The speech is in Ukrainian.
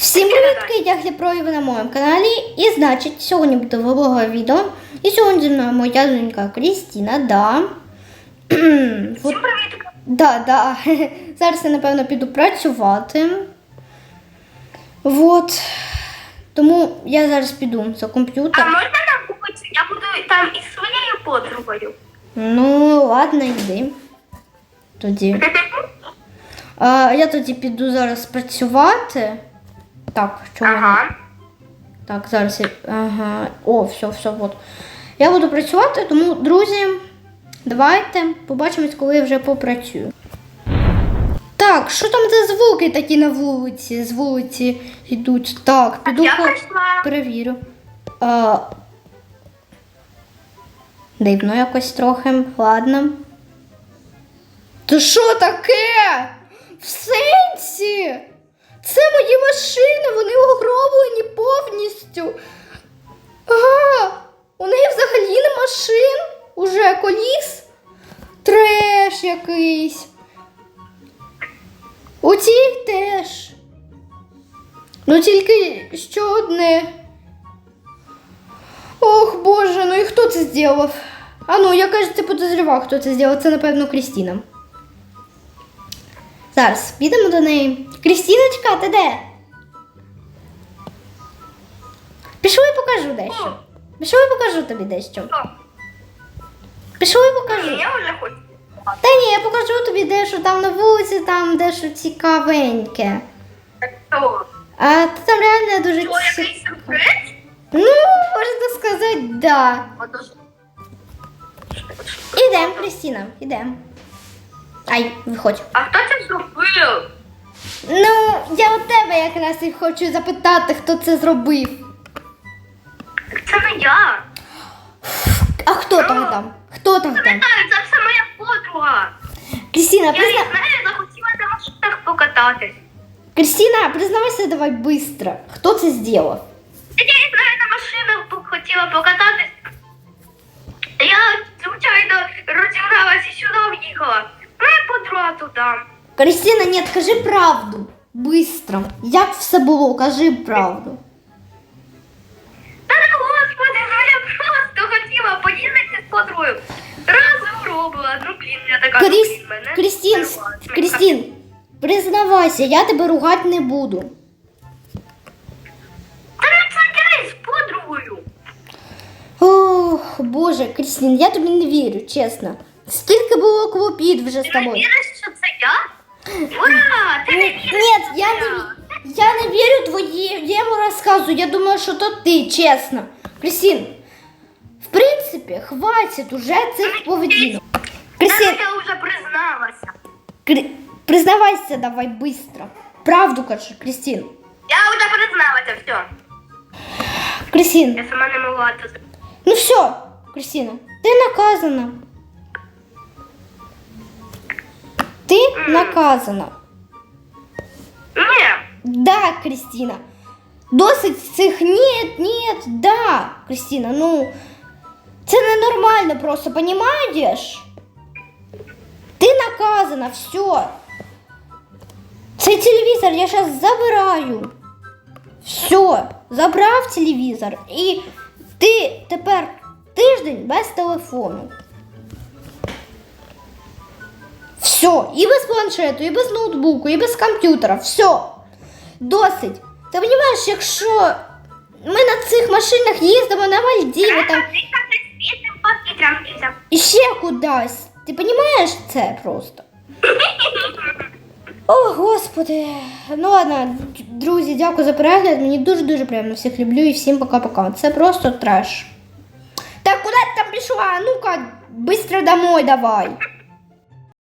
Всім привіт, я Хліпроєва на моєму каналі. І значить, сьогодні буде влогове відео. І сьогодні зі мною моя донька Крістіна, да. Всім привіт! да, да. Зараз я, напевно, піду працювати. Вот. Тому я зараз піду за комп'ютер. А можна нам купити? Я буду там із своєю подругою. Ну, ладно, йди. Тоді. А, я тоді піду зараз працювати. Так, чому? Ага. Так, зараз я. Ага. О, все, все, от. Я буду працювати, тому, друзі, давайте побачимось, коли я вже попрацюю. Так, що там за звуки такі на вулиці? З вулиці йдуть. Так, піду я прийшла. перевірю. А... Дивно якось трохи, ладно. То що таке? В сенсі? Це мої машини, вони огроблені повністю. Ага, у неї взагалі не машин, уже коліс. Треш якийсь. У цій теж. Ну тільки що одне. Ох, Боже, ну і хто це зробив? А ну, я кажеться, подозрівав, хто це зробив. Це, напевно, Крістіна. Зараз підемо до неї. Крістіночка, ти де? Пішли покажу дещо. Пішли покажу тобі дещо. Пішли покажу. Я вже хочу. Та ні, я покажу тобі дещо там на вулиці, там дещо цікавеньке. А там реально дуже цікаво. Ну, можна сказати, да. Отож. Ідем, Крістіна, ідем. Ай, виходь. А хто це зробив? Ну, я у тебе якраз і хочу запитати, хто це зробив. Це не я. А хто там там? Хто там там? Пам'ятаю, це все моя подруга. Крістіна, Я із призна... нею захотіла на машинах покататись. Крістіна, признавайся давай быстро. Хто це зробив? Я із нею на машинах хотіла покататись. Я, звичайно, розігналася і сюди в'їхала. Моя подруга туди. Крістіна, ні, кажи правду. Быстро. Як все було, кажи правду. Та ну, господи, ну я просто хотіла поїздити з подругою. Разом робила, ну блін, я така, ну, Кріс... мене Крістін, зірвала. Крістін, признавайся, я тебе ругати не буду. Та ну це з подругою. Ох, Боже, Крістін, я тобі не вірю, чесно. Скільки було клопіт вже з Ти не тобою. віриш, що це я? Ура! Ти не Ні, віриш? Ні, що я не, я не вірю твоєму розказу. Я думаю, що то ти, чесно. Крістін, в принципі, хватить уже цих поведінок. Ну, я вже призналася. Крі... признавайся давай быстро. Правду кажи, Крістін. Я вже призналася, все. Крістін, Я сама не могла це ну все, Крістіна, ти наказана. Ти наказана. Ні. Да, Кристина. Досить цих нет, нет, да, Кристина, ну це ненормально просто, понимаешь? Ти наказана, все. Цей телевізор я зараз забираю. Все, забрав телевізор. І ти тепер тиждень без телефону. Все, і без планшету, і без ноутбуку, і без комп'ютера. Все. Досить. Ти розумієш, якщо ми на цих машинах їздимо на Мальдіви там і ще кудись. Ти розумієш це просто? О, господи. Ну ладно, друзі, дякую за перегляд. Мені дуже-дуже приємно всіх люблю і всім пока-пока. Це просто треш. Так, куди ти там пішла? Ну-ка, швидко домой давай.